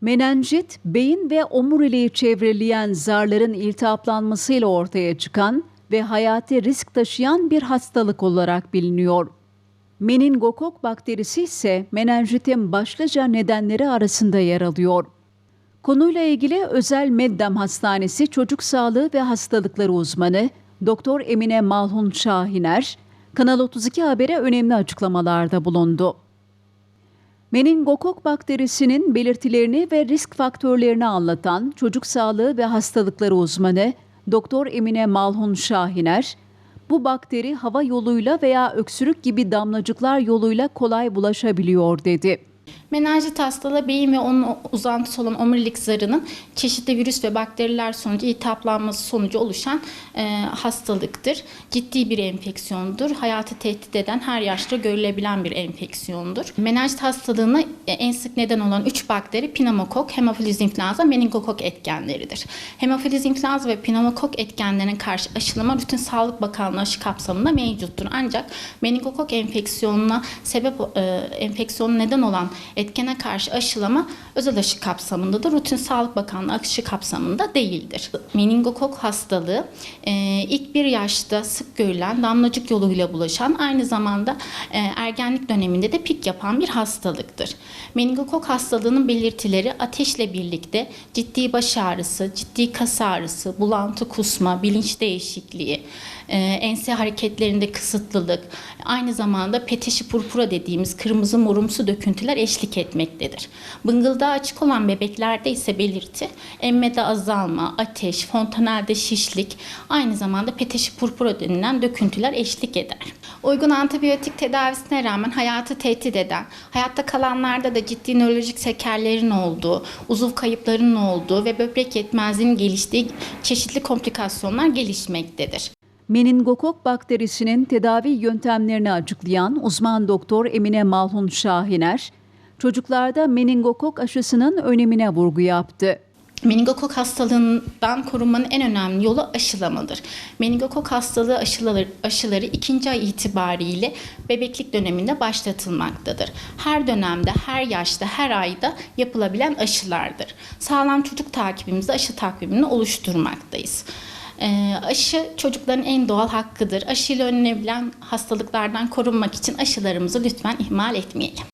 Menenjit, beyin ve omuriliği çevreleyen zarların iltihaplanmasıyla ortaya çıkan ve hayati risk taşıyan bir hastalık olarak biliniyor. Meningokok bakterisi ise menenjitin başlıca nedenleri arasında yer alıyor. Konuyla ilgili Özel Meddem Hastanesi Çocuk Sağlığı ve Hastalıkları uzmanı Doktor Emine Malhun Şahiner, Kanal 32 Haber'e önemli açıklamalarda bulundu. Meningokok bakterisinin belirtilerini ve risk faktörlerini anlatan çocuk sağlığı ve hastalıkları uzmanı Doktor Emine Malhun Şahiner, bu bakteri hava yoluyla veya öksürük gibi damlacıklar yoluyla kolay bulaşabiliyor dedi. Menenjit hastalığı beyin ve onun uzantısı olan omurilik zarının çeşitli virüs ve bakteriler sonucu iltihaplanması sonucu oluşan e, hastalıktır. Ciddi bir enfeksiyondur. Hayatı tehdit eden her yaşta görülebilen bir enfeksiyondur. Menenjit hastalığına en sık neden olan 3 bakteri pneumokok, hemofiliz influenza, meningokok etkenleridir. Hemofiliz influenza ve pneumokok etkenlerine karşı aşılama rutin Sağlık Bakanlığı aşı kapsamında mevcuttur. Ancak meningokok enfeksiyonuna sebep e, enfeksiyonu neden olan etkene karşı aşılama özel aşı kapsamındadır. Rutin Sağlık Bakanlığı aşı kapsamında değildir. Meningokok hastalığı e, ilk bir yaşta sık görülen damlacık yoluyla bulaşan aynı zamanda e, ergenlik döneminde de pik yapan bir hastalıktır. Meningokok hastalığının belirtileri ateşle birlikte ciddi baş ağrısı, ciddi kas ağrısı, bulantı kusma, bilinç değişikliği, e, ense hareketlerinde kısıtlılık, aynı zamanda peteşi purpura dediğimiz kırmızı morumsu döküntüler eşlik etmektedir. Bıngıldağı açık olan bebeklerde ise belirti emmede azalma, ateş, fontanelde şişlik, aynı zamanda peteşi purpura denilen döküntüler eşlik eder. Uygun antibiyotik tedavisine rağmen hayatı tehdit eden, hayatta kalanlarda da ciddi nörolojik sekerlerin olduğu, uzuv kayıplarının olduğu ve böbrek yetmezliğinin geliştiği çeşitli komplikasyonlar gelişmektedir. Meningokok bakterisinin tedavi yöntemlerini açıklayan uzman doktor Emine Malhun Şahiner, çocuklarda meningokok aşısının önemine vurgu yaptı. Meningokok hastalığından korunmanın en önemli yolu aşılamadır. Meningokok hastalığı aşıları, aşıları ikinci ay itibariyle bebeklik döneminde başlatılmaktadır. Her dönemde, her yaşta, her ayda yapılabilen aşılardır. Sağlam çocuk takibimizde aşı takvimini oluşturmaktayız. E, aşı çocukların en doğal hakkıdır. Aşıyla önlenebilen hastalıklardan korunmak için aşılarımızı lütfen ihmal etmeyelim.